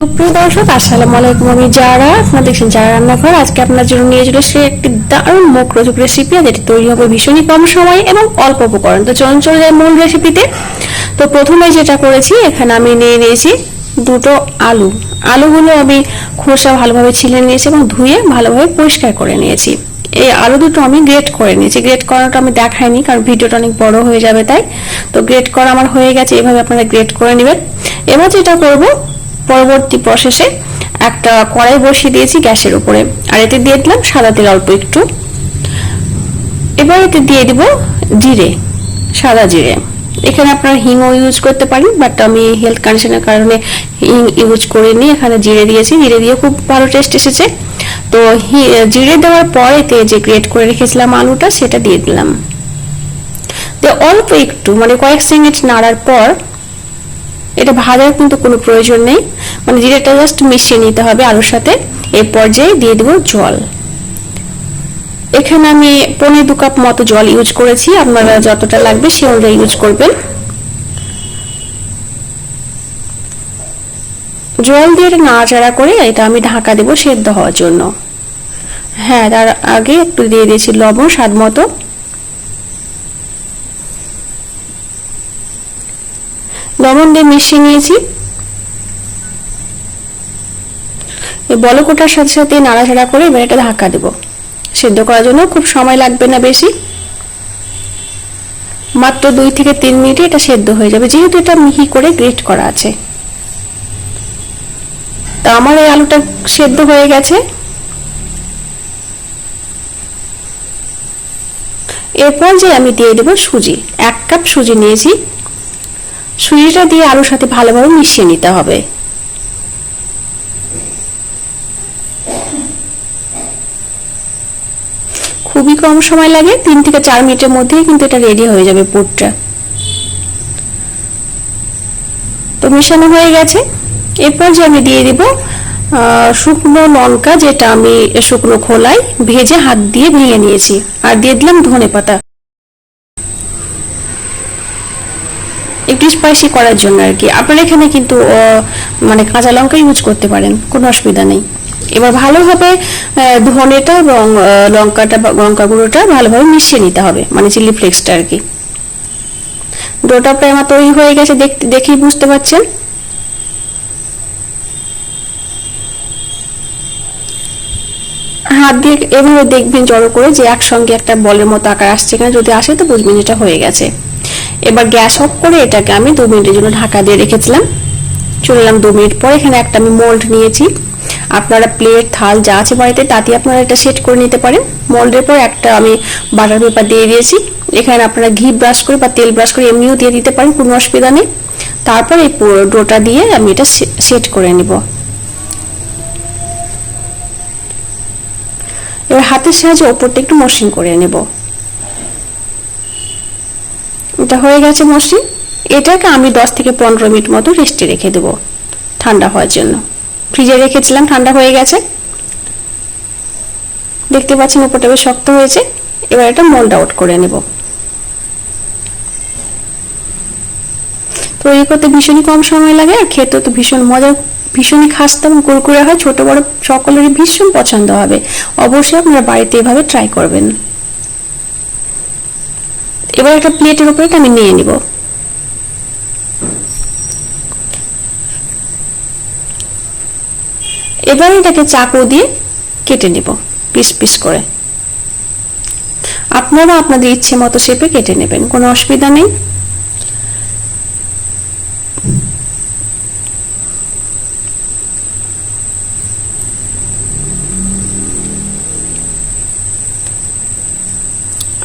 সুপ্রিয় দর্শক, আসসালামু আলাইকুম। আমি যারা আপনারা দেখছেন যারা রান্নাঘর। আজকে আপনার জন্য নিয়ে চলে এসেছি একটি দারুণ মুখরোচক রেসিপি যেটি তৈরি হবে ভীষণই কম এবং অল্প উপকরণ। তো চলুন, চলে যায় মূল রেসিপিতে তো। প্রথমে যেটা করেছি, এখানে আমি নিয়ে নিয়েছি দুটো আলু। আলুগুলো আমি খোসা ভালোভাবে ছিলে নিয়েছি এবং ধুয়ে ভালোভাবে পরিষ্কার করে নিয়েছি। এই আলু দুটো আমি গ্রেট করে নিয়েছি। গ্রেট করাটা আমি দেখাইনি, কারণ ভিডিওটা অনেক বড় হয়ে যাবে তাই। তো গ্রেট করা আমার হয়ে গেছে, এভাবে আপনারা গ্রেট করে নেবেন। এবার যেটা করব পরবর্তী প্রসেসে একটা কড়াই বসিয়ে দিয়েছি গ্যাসের উপরে। আর এতে দিয়ে দিলাম সাদা তেল অল্প একটু। এবার এতে দিয়ে দিব জিরে, সাদা জিরে। এখানে আপনারা হিংও ইউজ করতে পারেন বাট আমি হেলথ কন্ডিশনের কারণে হিং ইউজ করে করিনি। এখানে জিরে দিয়েছি, জিরে দিয়ে খুব ভালো টেস্ট এসেছে। তো জিরে দেওয়ার পর এতে যে গ্রেট করে রেখেছিলাম আলুটা, সেটা দিয়ে দিলাম। তো অল্প একটু মানে কয়েক সেকেন্ড নাড়ার পর এটা ভাজার কিন্তু কোনো প্রয়োজন নেই। মানে জিরেটা জাস্ট মিশিয়ে নিতে হবে আলুর সাথে। এই পর্যায়ে দিয়ে দেবো জল। এখানে আমি পনেরো দু কাপ মতো জল ইউজ করেছি। আপনারা যতটা লাগবে সে অনুযায়ী ইউজ করবেন। জল দিয়ে নাড়াচাড়া করে এটা আমি ঢাকা দেবো সেদ্ধ হওয়ার জন্য। হ্যাঁ তার আগে একটু দিয়ে দিয়েছি লবণ স্বাদ মতো। লবণ মিশিয়ে নিয়েছি। বলকোটার সাথে সাথে নাড়াচাড়া করে এবার এটা ঢাকা দেব। সেদ্ধ করার জন্য খুব সময় লাগবে না বেশি। মাত্র দুই থেকে তিন মিনিটে এটা সেদ্ধ হয়ে যাবে। যেহেতু এটা মিহি করে গ্রেট করা আছে। তা আমার এই আলুটা সেদ্ধ হয়ে গেছে। এরপর যে আমি দিয়ে দেবো সুজি। এক কাপ সুজি নিয়েছি। সুজিটা দিয়ে আলুর সাথে ভালোভাবে মিশিয়ে নিতে হবে। খুবই কম সময় লাগে, তিন থেকে চার মিনিটের মধ্যেই কিন্তু এটা রেডি হয়ে যাবে পুরটা। তো মেশানো হয়ে গেছে। এরপর যে আমি দিয়ে দিব শুকনো লঙ্কা, যেটা আমি শুকনো খোলাই ভেজে হাত দিয়ে ভেঙে নিয়েছি। আর দিয়ে দিলাম ধনে পাতা একটু স্পাইসি করার জন্য আর কি। আপনারা এখানে কিন্তু মানে কাঁচা লঙ্কা ইউজ করতে পারেন, কোনো অসুবিধা নেই। এবার ভালোভাবে ধনেটা এবং লঙ্কাটা লঙ্কা গুঁড়োটা ভালোভাবে মিশিয়ে নিতে হবে মানে চিলি ফ্লেক্সটা আর কি। ডোটা প্রায় আমার তৈরি হয়ে গেছে, দেখ- দেখেই বুঝতে পারছেন। হাত দিয়ে এভাবে দেখবেন জড়ো করে যে একসঙ্গে একটা বলের মতো আকার আসছে কিনা, যদি আসে তো বুঝবেন এটা হয়ে গেছে। এবার গ্যাস অফ করে এটাকে আমি দু মিনিটের জন্য ঢাকা দিয়ে রেখেছিলাম। চলে এলাম দু মিনিট পর, এখানে একটা আমি মোল্ড নিয়েছি। আপনারা প্লেট থাল, যা আছে বাড়িতে তাতে আপনারা এটা সেট করে নিতে পারেন। মোল্ডের পর একটা আমি বাটার পেপার দিয়ে দিয়েছি। এখানে আপনারা ঘি ব্রাশ করে বা তেল ব্রাশ করে এমনিও দিয়ে দিতে পারেন, কোনো অসুবিধা নেই। তারপর এই পুরো ডোটা দিয়ে আমি এটা সেট করে নিব। এবার হাতের সাহায্যে ওপরটা একটু মসৃণ করে নেব। এটা হয়ে গেছে মসৃণ, এটাকে আমি দশ থেকে পনেরো মিনিট মতো রেস্টে রেখে দেব ঠান্ডা হওয়ার জন্য। ফ্রিজে রেখেছিলাম, ঠান্ডা হয়ে গেছে। দেখতে পাচ্ছেন উপরটা বেশ শক্ত হয়েছে, এবার এটা মোল্ড আউট করে নেব। তৈরি করতে ভীষণই কম সময় লাগে, আর খেতে তো ভীষণ মজা ভীষণই খাস্তা এবং কুরকুরে হয়, ছোট বড় সকলেরই ভীষণ পছন্দ হবে। অবশ্যই আপনারা বাড়িতে এভাবে ট্রাই করবেন। এবার একটা প্লেটের উপরে আমি নিয়ে নিব। এবার এটাকে চাকু দিয়ে কেটে নিব, পিস পিস করে। আপনারা আপনাদের ইচ্ছে মতো শেপে কেটে নেবেন, কোনো অসুবিধা নেই।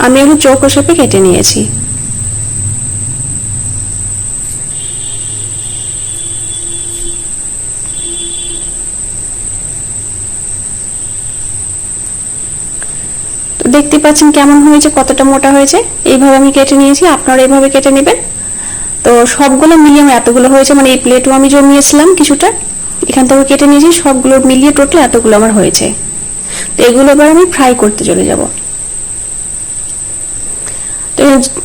আমি এগুলো চৌকো শেপে কেটে নিয়েছি। দেখতে পাচ্ছেন কেমন হয়েছে, কতটা মোটা হয়েছে? এইভাবে আমি কেটে নিয়েছি, আপনারা এইভাবে কেটে নেবেন। তো সবগুলো মিলিয়ে আমার এতগুলো হয়েছে মানে এই প্লেটও আমি জমিয়েছিলাম কিছুটা। এখান থেকে কেটে নিয়েছি, সবগুলো মিলিয়ে টোটাল এতগুলো আমার হয়েছে। তো এগুলো এবার আমি ফ্রাই করতে চলে যাব।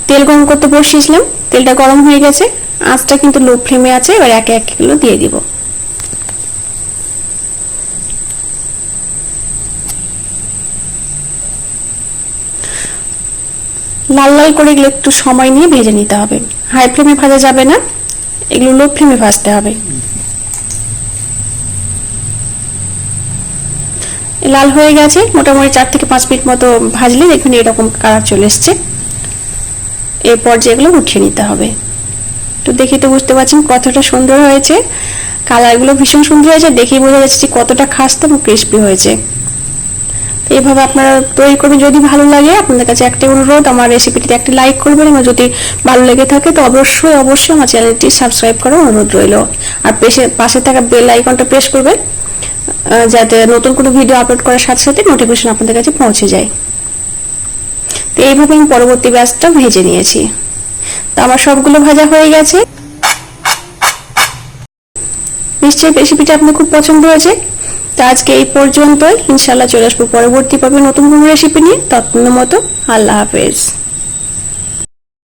তেল গরম করতে বসিয়েছিলাম। তেলটা গরম হয়ে গেছে। আঁচটা কিন্তু লো ফ্লেমে আছে, এবার একে এক কিলো দিয়ে দিব। লাল লাল করে এগুলো একটু সময় নিয়ে ভেজে নিতে হবে। হাই ফ্লেমে ভাজা যাবে না, এগুলো লো ফ্লেমে ভাজতে হবে। লাল হয়ে গেছে, মোটামুটি চার থেকে পাঁচ মিনিট মতো ভাজলে দেখবেন এরকম কালার চলে এসছে। এরপর যেগুলো উঠিয়ে নিতে হবে। তো দেখে তো বুঝতে পারছেন কতটা সুন্দর হয়েছে। কালারগুলো ভীষণ সুন্দর হয়েছে, দেখেই বোঝা যাচ্ছে যে কতটা খাস্তা এবং ক্রিস্পি হয়েছে। তো এইভাবে আপনারা তৈরি করবেন, যদি ভালো লাগে আপনাদের কাছে একটা অনুরোধ, আমার রেসিপিটিতে একটা লাইক করবেন এবং যদি ভালো লেগে থাকে তো অবশ্যই অবশ্যই আমার চ্যানেলটি সাবস্ক্রাইব করার অনুরোধ রইল। আর পেশে, পাশে থাকা বেল আইকনটা প্রেস করবেন যাতে নতুন কোনো ভিডিও আপলোড করার সাথে সাথে নোটিফিকেশন আপনাদের কাছে পৌঁছে যায়। এইভাবে আমি পরবর্তী ব্যাচটা ভেজে নিয়েছি। তো আমার সবগুলো ভাজা হয়ে গেছে। নিশ্চয়ই রেসিপিটা আপনার খুব পছন্দ হয়েছে। তো আজকে এই পর্যন্তই। ইনশাল্লাহ চলে আসব পরবর্তী পাবে নতুন কোনো রেসিপি নিয়ে। ততক্ষণ মতো আল্লাহ হাফেজ।